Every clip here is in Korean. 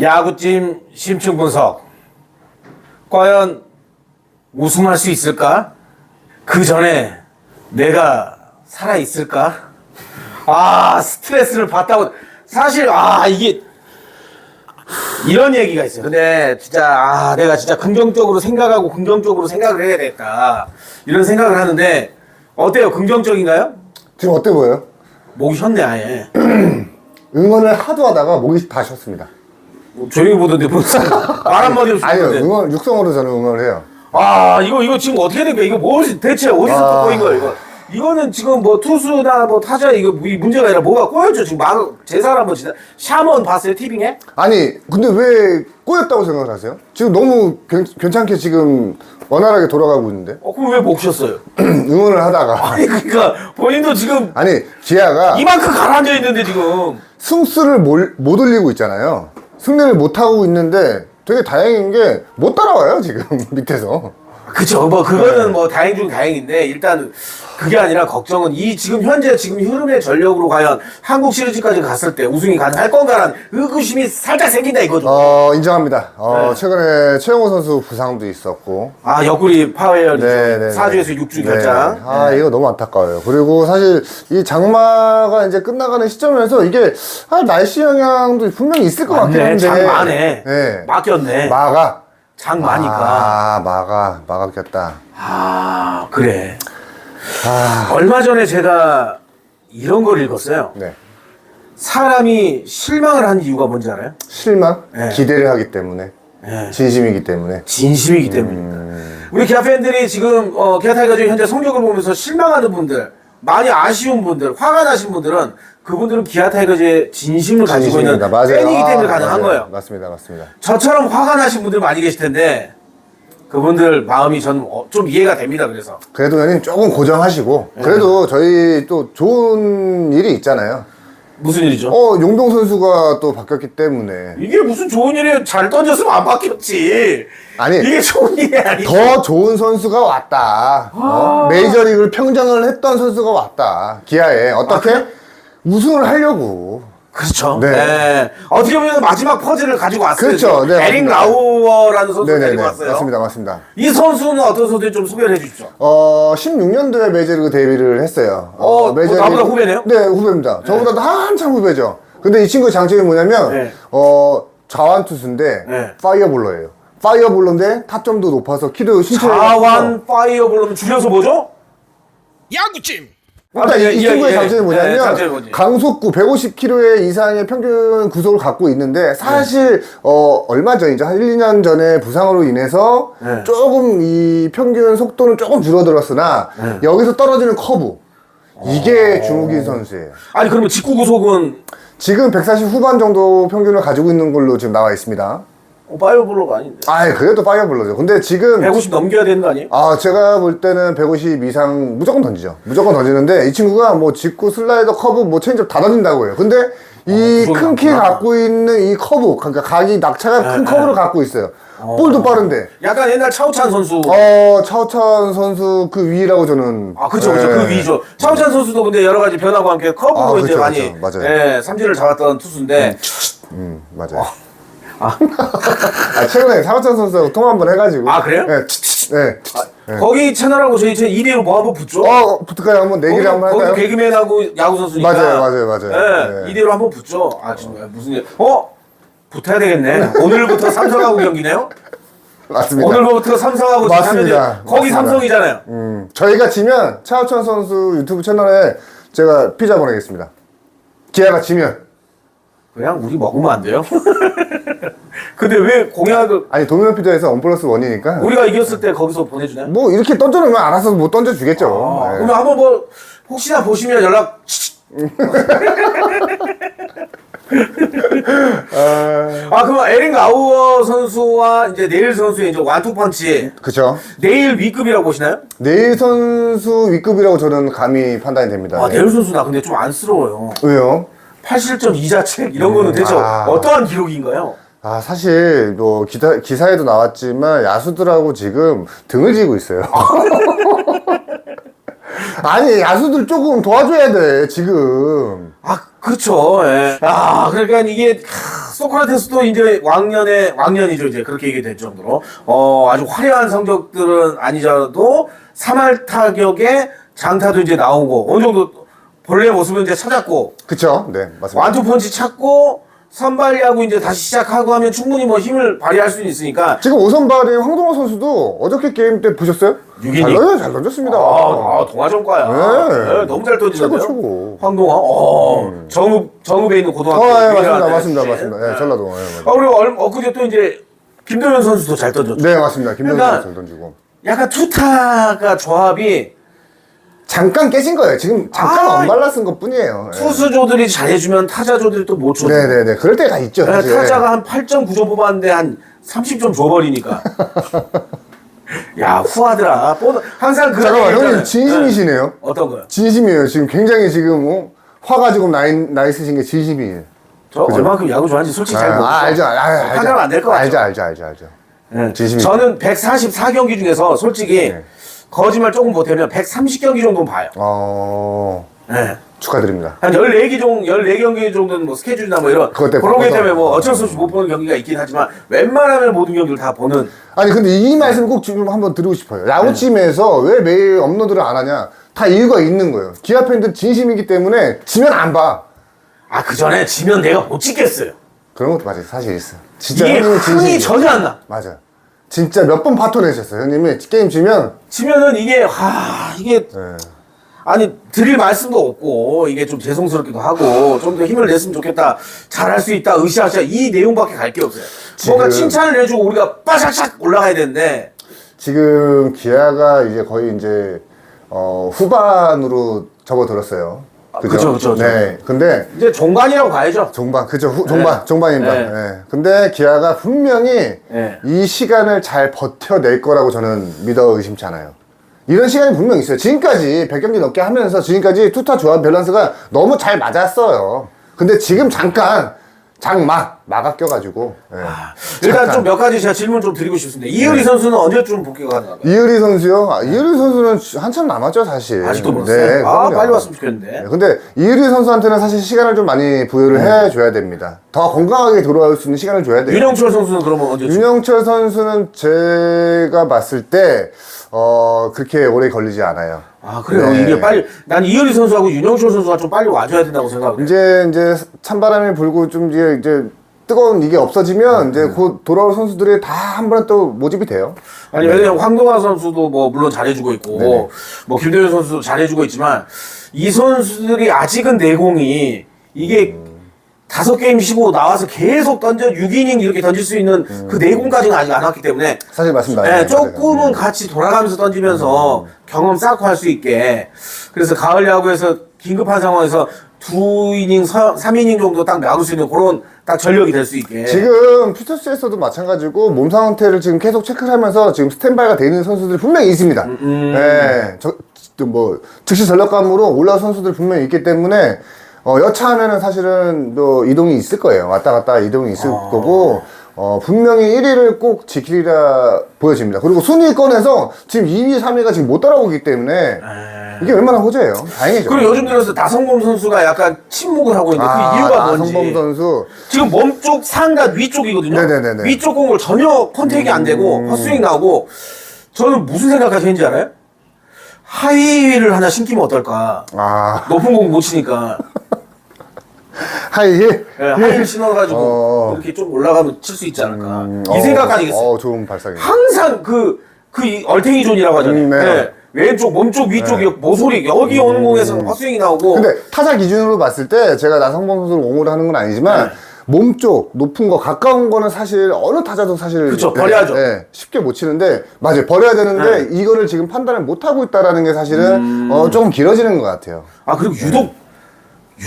야구팀 심층 분석. 과연 우승할 수 있을까? 그 전에 내가 살아 있을까? 아 스트레스를 받다고 사실 아 이게 이런 얘기가 있어요. 근데 진짜 아 내가 진짜 긍정적으로 생각하고 긍정적으로 생각을 해야 되겠다 이런 생각을 하는데 어때요? 긍정적인가요? 지금 어때 보여요? 목이 쉬었네 아예. 응원을 하도 하다가 목이 다 쉬었습니다. 뭐 조용히 보던데 무슨 말 한마디 없이 아니요, 보던데. 응원, 육성으로 저는 응원을 해요. 아 이거 이거 지금 어떻게 된 거야? 이거 뭐 대체 어디서 아. 또 꼬인 거야 이거? 이거는 지금 뭐 투수나 뭐 타자 이거 이 문제가 아니라 뭐가 꼬였죠 지금 막 제사를 한번 지나 샤먼 봤어요 티빙에? 아니, 근데 왜 꼬였다고 생각을 하세요? 지금 너무 괜, 괜찮게 지금 원활하게 돌아가고 있는데? 어 그럼 왜못 쉬었어요? 응원을 하다가. 아니 그러니까 본인도 지금 아니, 기아가 이만큼 가라앉아 있는데 지금 승수를 몰- 못 올리고 있잖아요. 승리를 못 하고 있는데 되게 다행인 게 못 따라와요, 지금 밑에서. 그쵸 뭐 그거는 네. 뭐 다행 중 다행인데 일단 그게 아니라 걱정은 이 지금 현재 지금 흐름의 전력으로 과연 한국 시리즈까지 갔을 때 우승이 가능할 건가라는 의구심이 살짝 생긴다 이거죠. 어, 인정합니다. 어, 네. 최근에 최영호 선수 부상도 있었고. 아 옆구리 파웨어리죠. 네, 네, 4주에서 네. 6주 네. 결장. 아, 이거 너무 안타까워요. 그리고 사실 이 장마가 이제 끝나가는 시점에서 이게 아, 날씨 영향도 분명히 있을 것 같긴 한데. 장 많네. 네. 막혔네. 마가. 장 많으니까. 아, 마가, 마가 꼈다. 아 그래. 아, 얼마 전에 제가 이런 걸 읽었어요. 네. 사람이 실망을 한 이유가 뭔지 알아요? 실망? 네. 기대를 하기 때문에. 네. 진심이기 때문에. 진심이기 때문입니다. 우리 기아 팬들이 지금 어, 기아 타이거즈 현재 성적을 보면서 실망하는 분들, 많이 아쉬운 분들, 화가 나신 분들은 그분들은 기아 타이거즈의 진심을 가지고 있는 진심입니다. 맞아요. 팬이기 때문에 아, 가능한 맞아요. 거예요. 맞습니다. 맞습니다. 저처럼 화가 나신 분들 많이 계실 텐데 그분들 마음이 저는 어, 좀 이해가 됩니다. 그래서 그래도 형님 조금 고정하시고 네. 그래도 저희 또 좋은 일이 있잖아요. 무슨 일이죠? 어 용동 선수가 또 바뀌었기 때문에 이게 무슨 좋은 일이에요? 잘 던졌으면 안 바뀌었지. 아니, 이게 좋은 일이 아니죠. 더 좋은 선수가 왔다. 어? 메이저리그를 평정을 했던 선수가 왔다. 기아에 어떻게 우승을 하려고. 그렇죠. 네. 네. 어떻게 보면 마지막 퍼즐을 가지고 왔어요. 그렇죠. 네, 에릭 맞습니다. 라우어라는 선수 네네네 데리고 왔어요. 맞습니다, 맞습니다. 이 선수는 어떤 선수인지 좀 소개를 해주십시오. 어 16년도에 메이저리그 데뷔를 했어요. 어, 뭐 나보다 후배네요? 네 후배입니다. 저보다 도 한참 후배죠. 근데 이 친구의 장점이 뭐냐면 네. 어 좌완 투수인데 네. 파이어볼러예요. 파이어볼러인데 타점도 높아서 키도 신체가 자완 파이어볼로는 줄여서 뭐죠? 야구찜 일단 아, 이, 예, 이 예, 친구의 예. 장점이 뭐냐면 네, 장점이 뭐지? 강속구 150km 이상의 평균 구속을 갖고 있는데 사실 어 얼마 전이죠 한 1, 2년 전에 부상으로 인해서 네. 조금 이 평균 속도는 조금 줄어들었으나 네. 여기서 떨어지는 커브 이게 주무긴 선수예요. 아니 그러면 직구 구속은 지금 140 후반 정도 평균을 가지고 있는 걸로 지금 나와 있습니다. 어, 파이어볼로가 아닌데. 아, 그래도 파이어블러죠. 근데 지금 150 넘겨야 되는 거 아니에요? 아, 제가 볼 때는 150 이상 무조건 던지죠. 무조건 던지는데 이 친구가 뭐 직구, 슬라이더, 커브, 뭐 체인지업 다 던진다고 해요. 근데 이 구속이 큰키 많구나. 갖고 있는 이 커브, 그러니까 각이 낙차가 큰 네, 커브를 갖고 있어요. 볼도 빠른데. 약간 옛날 차우찬 선수. 어, 차우찬 선수 그 위라고 저는. 아, 그쵸, 그쵸. 예. 그 위죠. 차우찬 선수도 근데 여러 가지 변화와 함께 커브로 아, 이제 그쵸, 많이, 그쵸. 맞아요. 예, 삼진을 잡았던 투수인데, 음, 맞아요. 아, 최근에 차우찬 선수하고 통화 한번 해가지고. 아, 그래요? 네. 네. 네. 거기 채널하고 저희 제 2대1로 뭐 한번 붙죠? 어, 붙을까요? 한번 내기를 한번 거기 할까요? 개그맨하고 야구 선수니까. 맞아요, 맞아요, 맞아요. 예, 네. 2대1로 한번 붙죠. 아, 진짜 무슨 일. 어? 붙어야 되겠네. 오늘부터 삼성하고 경기네요? 맞습니다. 오늘부터 삼성하고 지금 맞습니다. 하면 거기 맞습니다. 삼성이잖아요. 음, 저희가 지면 차우천 선수 유튜브 채널에 제가 피자 보내겠습니다. 기아가 지면 그냥 우리 먹으면 안 돼요? 근데 왜 공약을 아니 도미노 피자에서 원 플러스 원이니까 우리가 이겼을 때 거기서 보내주나요? 뭐 이렇게 던져놓으면 알아서 못 던져주겠죠. 아, 네. 그러면 한번 뭐 혹시나 보시면 연락 아 그럼 에릭 라우어 선수와 이제 네일 선수의 이제 완투 펀치 그쵸. 네일 위급이라고 보시나요? 네일 선수 위급이라고 저는 감히 판단이 됩니다. 아 네. 네일 선수 나 근데 좀 안쓰러워요. 왜요? 8실점 2자책 이런 거는 대체 아. 어떠한 기록인가요? 아 사실 뭐 기사 기사에도 나왔지만 야수들하고 지금 등을 지고 있어요. 아니 야수들 조금 도와줘야 돼 지금. 아 그렇죠. 예. 아 그러니까 이게 하, 소크라테스도 이제 왕년에 왕년이죠 이제 그렇게 얘기될 정도로 어 아주 화려한 성적들은 아니더라도 3할 타격에 장타도 이제 나오고 어느 정도 본래 모습을 이제 찾았고 그쵸? 네, 맞습니다. 완투 펀치 찾고 선발야구 이제 다시 시작하고 하면 충분히 뭐 힘을 발휘할 수 있으니까 지금 오선발인 황동호 선수도 어저께 게임 때 보셨어요? 유기니? 잘, 던- 잘 던졌습니다. 아, 아 동화전과야. 네. 네, 너무 잘 던지는데요. 최고, 최고. 황동화. 어, 정읍 정읍에 있는 어, 고등학교. 예, 맞습니다, 유일한 맞습니다, 출신. 맞습니다. 예, 전라도. 예, 맞아요. 아, 그리고 얼, 엊그제 또 이제 김도현 선수도 잘 던졌죠. 네, 맞습니다. 김동현 그러니까 선수 잘 던지고. 약간 투타가 조합이 잠깐 깨진 거예요. 지금 잠깐 아, 엇말라 쓴것 뿐이에요. 예. 투수조들이 잘해주면 타자조들이 또 못 줘. 네네네. 그럴 때가 있죠. 네, 사실. 타자가 한 8.9점 뽑았는데 한 30점 줘버리니까. 야, 후하더라. 뽀- 항상 그런 잠깐만, 얘기 형님. 진심이시네요. 네. 어떤 거요? 진심이에요. 지금 굉장히 지금 어? 화가 지금 나, 나 있으신 게 진심이에요. 저? 얼마큼 야구 좋아하는지 솔직히 잘 모르죠. 아, 알죠. 아, 알죠. 판단은 안될 것 같죠. 알죠, 알죠, 알죠, 알죠. 네. 진심이죠. 저는 144경기 중에서 솔직히 네. 거짓말 조금 보태면 130경기 정도는 봐요. 어, 네. 축하드립니다. 한 14기 정 14경기 정도는 뭐 스케줄이나 뭐 이런 그것 때문에 그런 게 바빠서. 때문에 뭐 어쩔 수 없이 못 보는 경기가 있긴 하지만 웬만하면 모든 경기를 다 보는 아니, 근데 이 말씀 꼭 지금 한번 드리고 싶어요. 야구팀에서 왜 매일 업로드를 안 하냐? 다 이유가 있는 거예요. 기아 팬들 진심이기 때문에 지면 안 봐. 아 그 전에 지면 내가 못 찍겠어요. 그런 것도 맞아요. 사실 있어요. 진짜 이게 흥이 진심이에요. 전혀 안 나. 맞아요. 진짜 몇 번 파토 내셨어요. 형님이 게임 지면. 지면은 이게 하 이게 예. 아니 드릴 말씀도 없고 이게 좀 죄송스럽기도 하고 좀 더 힘을 냈으면 좋겠다 잘할 수 있다 으쌰으쌰 이 내용밖에 갈 게 없어요 뭔가 지금- 칭찬을 해주고 우리가 빠삭삭 올라가야 되는데 지금 기아가 이제 거의 이제 어, 후반으로 접어들었어요. 그죠? 그쵸, 그쵸. 네. 근데 이제 종반이라고 봐야죠 종반, 그죠? 후, 종반, 종반입니다. 네. 네. 근데 기아가 분명히 네. 이 시간을 잘 버텨낼 거라고 저는 믿어 의심치 않아요. 이런 시간이 분명 있어요. 지금까지 100경기 넘게 하면서 지금까지 투타 조합 밸런스가 너무 잘 맞았어요. 근데 지금 잠깐 장마 마가 껴가지고 예. 일단 잠깐. 좀몇 가지 제가 질문 좀 드리고 싶습니다 이효리 선수는 언제쯤 복귀가 가능한가요? 이효리 선수요? 아, 이효리 선수는 한참 남았죠 사실. 아직도 모르겠어요 네, 아 그럼요. 빨리 왔으면 좋겠는데 네, 근데 이효리 선수한테는 사실 시간을 좀 많이 부여를 해줘야 됩니다. 더 건강하게 돌아올 수 있는 시간을 줘야 돼요. 윤영철 선수는 그러면 언제쯤 윤영철 선수는 제가 봤을 때, 어, 그렇게 오래 걸리지 않아요. 아 그래요 네. 이게 빨리 난 이효리 선수하고 윤영철 선수가 좀 빨리 와줘야 된다고 생각해요 이제, 이제 찬바람이 불고 좀 이제, 이제 뜨거운 이게 없어지면 이제 곧 돌아올 선수들이 다 한 번에 또 모집이 돼요. 아니 왜냐면 황동화 선수도 뭐 물론 잘해주고 있고 네네. 뭐 김도현 선수도 잘해주고 있지만 이 선수들이 아직은 내공이 이게 다섯 게임 쉬고 나와서 계속 던져 6이닝 이렇게 던질 수 있는 그 내공까지는 아직 안 왔기 때문에 사실 맞습니다. 네, 네, 조금은. 같이 돌아가면서 던지면서 경험 쌓고 할 수 있게 그래서 가을 야구에서 긴급한 상황에서 두 이닝, 서- 삼 이닝 정도 딱 나올 수 있는 그런 딱 전력이 될 수 있게 지금 퓨처스에서도 마찬가지고 몸 상태를 지금 계속 체크를 하면서 지금 스탠바이가 되는 선수들이 분명히 있습니다. 음. 네, 저, 또뭐 즉시 전력감으로 올라온 선수들이 분명히 있기 때문에 어, 여차하면은 사실은 또 이동이 있을 거예요. 왔다 갔다 이동이 있을 아. 거고 어, 분명히 1위를 꼭 지키리라 보여집니다. 그리고 순위권에서 지금 2위, 3위가 지금 못 따라오기 때문에 이게 얼마나 호재예요. 다행이죠. 그리고 요즘 들어서 나성범 선수가 약간 침묵을 하고 있는데 그 이유가 뭔지 나성범 선수 지금 몸쪽 상과 위쪽이거든요. 네네네네. 음. 위쪽 공을 전혀 컨택이 안 되고 헛스윙 나오고 저는 무슨 생각까지 했는지 알아요? 하이를 하나 신기면 어떨까? 아 높은 공 못 치니까 하이 네, 하이를 신어가지고 어. 이렇게 좀 올라가면 칠 수 있지 않을까? 음, 이 어, 생각까지 했어요. 어, 좋은 발상이에요. 항상 그, 그 이- 얼탱이 존이라고 하잖아요. 음, 네. 네. 왼쪽, 몸쪽, 위쪽, 모서리, 여기 오는 공에서는 헛스윙이 나오고. 음. 근데 타자 기준으로 봤을 때 제가 나성범 선수를 옹호를 하는 건 아니지만 네. 몸쪽 높은 거 가까운 거는 사실 어느 타자도 사실 그쵸, 네, 버려야죠. 네, 쉽게 못 치는데 맞아요 버려야 되는데 이거를 지금 판단을 못 하고 있다라는 게 사실은 음. 어, 조금 길어지는 것 같아요. 아, 그리고 유독,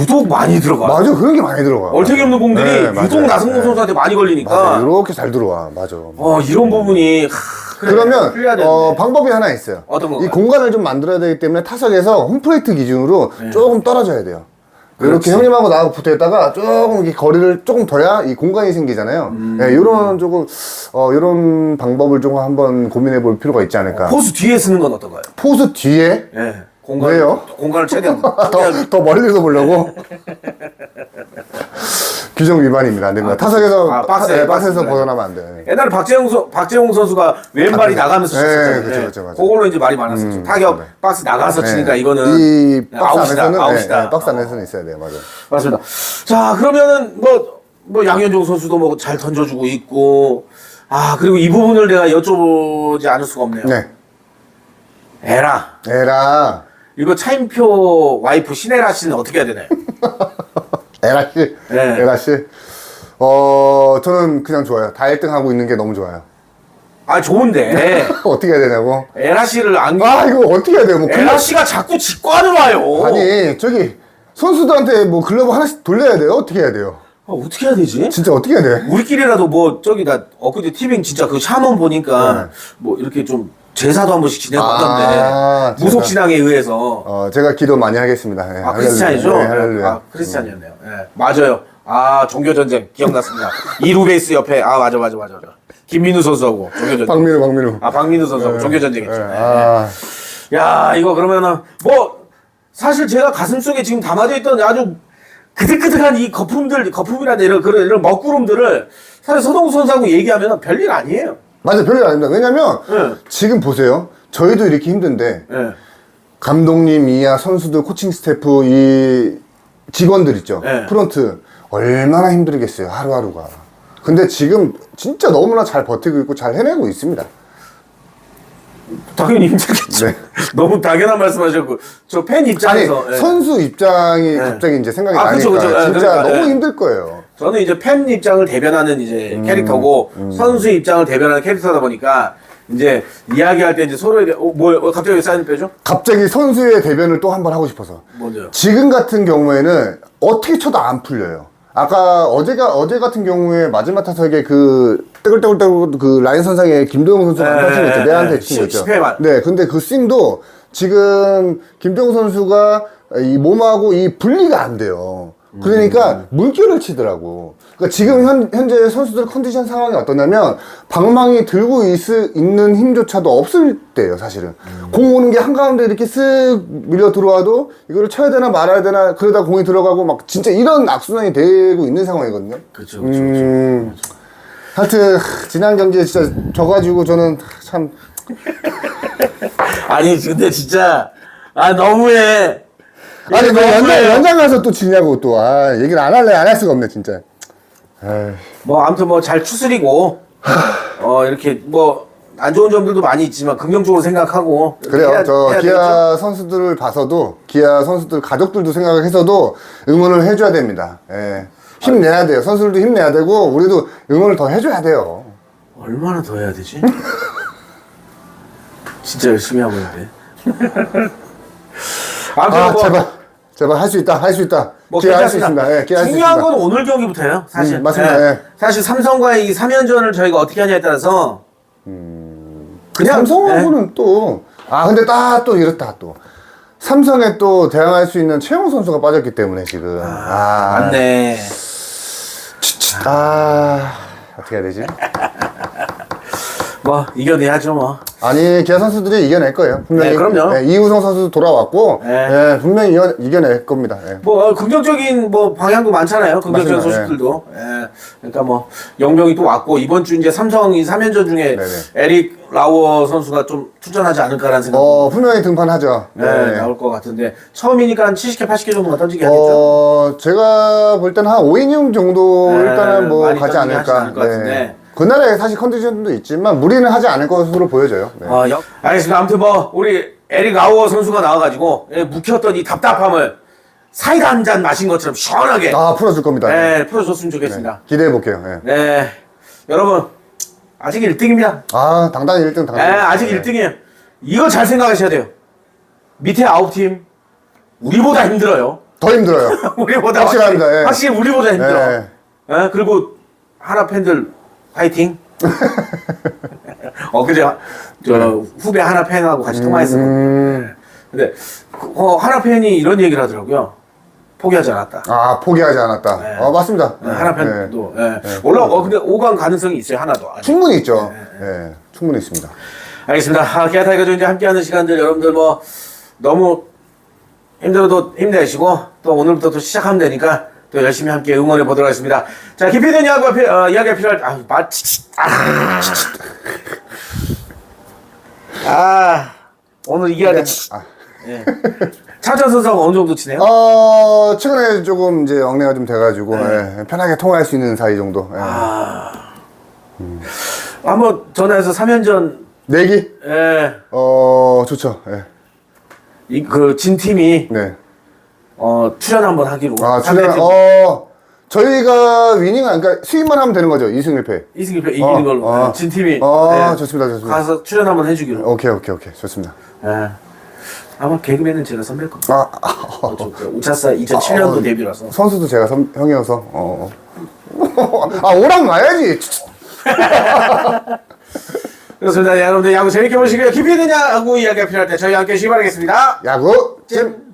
유독 많이 들어가. 맞아 그런 게 많이 들어가. 얼탱이 없는 공들이 네, 맞아요. 유독 나성범 네. 선수한테 많이 걸리니까. 맞아 이렇게 잘 들어와 맞아. 어, 이런 부분이. 하, 그래, 그러면 풀려야 되는데. 어, 방법이 하나 있어요. 어떤? 이 공간을 좀 만들어야 되기 때문에 타석에서 홈플레이트 기준으로 조금 떨어져야 돼요. 네. 그렇지. 이렇게 형님하고 나하고 붙어 있다가 조금 이렇게 거리를 조금 둬야 이 공간이 생기잖아요. 음. 네, 이런 조금 어 이런 방법을 좀 한번 고민해 볼 필요가 있지 않을까. 포수 뒤에 쓰는 건 어떤가요? 포수 뒤에 예. 공간, 왜요? 공간을 최대한. 더, 더 멀리서 보려고. 규정 위반입니다. 안 됩니다. 아, 타석에서 아, 박스에, 네, 박스에서 박스에. 벗어나면 안 돼. 옛날에 박재홍, 선- 박재홍 선수가 왼발이 나가면서 네, 쳤었잖아요. 그쵸, 그쵸, 맞아요. 그걸로 이제 말이 많았었죠. 음, 타격 네. 박스 나가서 치니까 네. 이거는 이 네, 박스 아웃이다, 안에서는 아웃이다. 네, 네, 박스 어. 안에서는 있어야 돼요. 맞아요. 맞습니다. 자, 그러면은 뭐, 뭐 양현종 선수도 뭐 잘 던져주고 있고, 아, 그리고 이 부분을 내가 여쭤보지 않을 수가 없네요. 네. 에라. 에라. 이거 차인표 와이프 신에라 씨는 어떻게 해야 되나요? 에라 씨. 네. 에라 씨. 어, 저는 그냥 좋아요. 다 1등 하고 있는 게 너무 좋아요. 아, 좋은데. 어떻게 해야 되냐고. 에라 씨를 안, 아, 이거 어떻게 해야 돼요? 뭐 에라 글러... 씨가 자꾸 직관을 와요. 아니, 저기 선수들한테 뭐 글러브 하나씩 돌려야 돼요? 어떻게 해야 돼요? 아, 어떻게 해야 되지? 진짜 어떻게 해야 돼? 우리끼리라도 뭐 저기 나 엊그제 티빙 진짜 그 샤먼 보니까 네. 뭐 이렇게 좀 제사도 한 번씩 지내봤던데 아, 무속. 신앙에 의해서 어, 제가 기도 많이 하겠습니다. 예, 아 할렐루야. 크리스찬이죠? 네, 할렐루야. 아 크리스찬이었네요. 예, 맞아요. 아 종교 전쟁 기억났습니다. 이루베이스 옆에 아 맞아 맞아 맞아. 맞아. 김민우 선수하고 종교 전쟁. 박민우, 박민우. 아 박민우 선수하고 종교 전쟁했죠. 예, 예. 아, 야 이거 그러면은 뭐 사실 제가 가슴 속에 지금 담아져 있던 아주 그득그득한 이 거품들 거품이라는 이런 그런 이런 먹구름들을 사실 서동우 선수하고 얘기하면 별일 아니에요. 맞아, 별일 아닙니다. 왜냐면 예. 지금 보세요. 저희도 이렇게 힘든데 예. 감독님 이하 선수들 코칭 스태프 이 직원들 있죠 네. 프런트 얼마나 힘들겠어요 하루하루가 근데 지금 진짜 너무나 잘 버티고 있고 잘 해내고 있습니다 당연히 힘들겠죠. 네. 너무 당연한 말씀하셨고 저팬 아니 입장에서 예. 선수 입장이 갑자기 이제 생각이 아, 나니까 그쵸, 그쵸. 예, 진짜 그러니까, 너무 예. 힘들 거예요 저는 이제 팬 입장을 대변하는 이제 음, 캐릭터고 선수 입장을 대변하는 캐릭터다 보니까 이제 이야기할 때 이제 서로에 어, 뭐 어, 갑자기 왜 사인 빼죠? 갑자기 선수의 대변을 또 한 번 하고 싶어서 뭔데요? 지금 같은 경우에는 어떻게 쳐도 안 풀려요. 아까 어제가 어제 같은 경우에 마지막 타석에 그 뜨글뜨글뜨글 그 라인 선상에 김도영 선수가 네, 안친거 있죠. 내한테 네, 친거 있죠. 십- 십회 만. 네, 근데 그 스윙도 지금 김도영 선수가 이 몸하고 이 분리가 안 돼요. 그러니까 물결을 치더라고. 그러니까 지금 현, 현재 선수들 컨디션 상황이 어떠냐면 방망이 들고 있, 있는 힘조차도 없을 때예요, 사실은. 공 오는 게 한가운데 이렇게 쓱 밀려 들어와도 이거를 쳐야 되나 말아야 되나 그러다 공이 들어가고 막 진짜 이런 악순환이 되고 있는 상황이거든요. 그렇죠, 그렇죠. 음, 하여튼 하, 지난 경기에 진짜 져가지고 저는 참 아니 근데 진짜 아 너무해. 아니 뭐 연장. 연장 가서 또 지냐고 또 아 얘기를 안 할래 안 할 수가 없네 진짜 에이. 뭐 아무튼 뭐 잘 추스리고 어 이렇게 뭐 안 좋은 점들도 많이 있지만 긍정적으로 생각하고 그래요 해야- 저 해야 기아 선수들을 봐서도 기아 선수들 가족들도 생각을 해서도 응원을 해줘야 됩니다 예. 힘내야 돼요 선수들도 힘내야 되고 우리도 응원을 더 해줘야 돼요 얼마나 더 해야 되지? 진짜 열심히 하고 있는데. 아무튼 아 뭐, 제발 제발 할 수 있다 할 수 있다 뭐 기아 할수 괜찮습니다. 있습니다 예, 할수 중요한 있습니다 건 오늘 경기부터예요. 사실. 음, 맞습니다. 예. 사실 삼성과의 이 3연전을 저희가 어떻게 하냐에 따라서 그냥 삼성하고는 또, 아, 근데 딱 또 이렇다, 또. 삼성에 또 대항할 수 있는 최영 선수가 빠졌기 때문에 지금. 예, 아, 맞네. 아, 어떻게 해야 되지? 뭐 이겨내야죠 뭐. 아니, 기아 선수들이 이겨낼 거예요. 분명히. 네, 그럼요. 네, 이우성 선수도 돌아왔고, 네. 네, 분명히 이겨, 이겨낼 겁니다. 네. 뭐 어, 긍정적인 뭐 방향도 많잖아요. 긍정적인 맞습니다. 소식들도. 예. 그러니까 뭐 영병이 또 왔고 이번 주 이제 삼성이 3연전 중에 네네. 에릭 라워 선수가 좀 출전하지 않을까라는 생각. 어, 분명히 등판하죠. 네, 나올 것 같은데 처음이니까 한 70개, 80개 정도가 던지게 하겠죠. 어, 제가 볼 때는 한 5이닝 정도 네, 일단은 뭐 많이 가지 던지게 않을까. 않을 것 같은데. 그날에 사실 컨디션도 있지만 무리는 하지 않을 것으로 보여져요. 네. 어, 역- 알겠습니다. 아무튼 뭐 우리 에릭 라워 선수가 나와가지고 예, 묵혔던 이 답답함을 사이다 한 잔 마신 것처럼 시원하게 아, 풀어줄 겁니다. 네, 풀어줬으면 좋겠습니다. 기대해 볼게요. 네. 네, 여러분 아직 1등입니다. 아, 당당히 1등 당당. 네, 아직 1등이에요. 이거 잘 생각하셔야 돼요. 밑에 아홉 팀 우리보다 힘들어요. 더 힘들어요. 우리보다 확실합니다, 확실히, 예. 확실히 우리보다 힘들어. 네. 예, 그리고 하나 팬들 화이팅. 어 그제 저 후배 하나 팬하고 같이 통화했었거든요. 음, 근데 그, 어, 하나 팬이 이런 얘기를 하더라고요. 포기하지 않았다. 아, 포기하지 않았다. 네. 어, 맞습니다. 네, 하나 팬도 예. 네. 올라 어 근데 5강 가능성이 있어요 하나도. 아직. 충분히 있죠. 예, 충분히 있습니다. 알겠습니다. 아, 기아 타이거즈 이제 함께하는 시간들 여러분들 뭐 너무 힘들어도 힘내시고 또 오늘부터 또 시작하면 되니까 또 열심히 함께 응원해 보도록 하겠습니다. 자, 깊이 있는 야구가 필, 어, 이야기가 필요할, 아, 마, 치, 치, 아. 아, 오늘 이겨야 돼. 치. 아. 예. 차우찬 선수하고 어느 정도 치네요? 어, 최근에 조금 이제 엉내가 좀 돼가지고, 예, 편하게 통화할 수 있는 사이 정도. 예. 한번 전화해서 3연전, 내기? 예, 어, 좋죠. 예. 이, 그, 진 팀이, 네. 어, 출연 한번 하기로. 아, 상대 출연, 팀. 어, 저희가 위닝, 그러니까 수입만 하면 되는 거죠. 2승 1패. 이승기 표 이기는 어, 걸로. 어. 예, 진 팀이. 어, 예, 좋습니다, 좋습니다. 가서 출연 한번 해주기로. 오케이, 오케이, 오케이. 좋습니다. 예. 아마 개그맨은 제가 선배일 겁니다. 아, 아, 어, 저, 그 우차사 2007년도 어. 데뷔라서. 선수도 제가 선, 형이어서, 어. 어. 아, 오랑 와야지. 그렇습니다. 여러분들 야구 재밌게 보시고요. 깊이 있는 야구 이야기가 필요할 때 저희와 함께 해주시기 바라겠습니다. 야구, 찜.